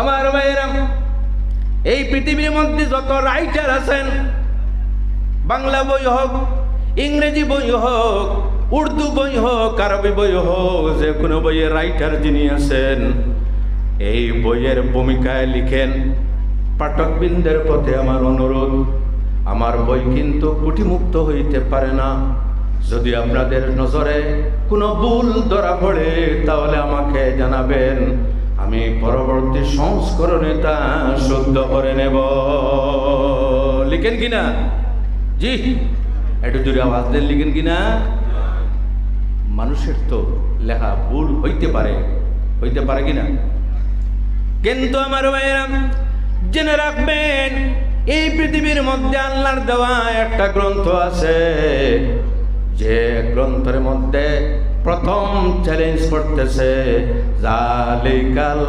আমার ভাইয়েরা এই পৃথিবীর মধ্যে যত রাইটার আছেন, বাংলা বই হোক, ইংরেজি বই হোক, উর্দু বই হোক, আরবি বই হোক, যে কোনো বইয়ের রাইটার যিনি আছেন, এই বইয়ের ভূমিকায় লিখেন, পাঠকবৃন্দের পথে আমার অনুরোধ, আমার বই কিন্তু কুটিমুক্ত হইতে পারে না। যদি আপনাদের নজরে কোনো ভুল ধরা পড়ে, তাহলে আমাকে জানাবেন। আমি পরবর্তী সংস্করণে তা শুদ্ধ করে নেব। লিখেন কিনা? জি, একটু জোরে আওয়াজ দেন, লিখেন কিনা? মানুষের তো লেখা ভুল হইতে পারে। হইতে পারে কিনা? কিন্তু আমার ভাইয়েরা, জেনে রাখবেন, এই পৃথিবীর মধ্যে আল্লাহর দেওয়া একটা গ্রন্থ আছে। যে গ্রন্থের মধ্যে প্রথম চ্যালেঞ্জ করতেছে জালিকাল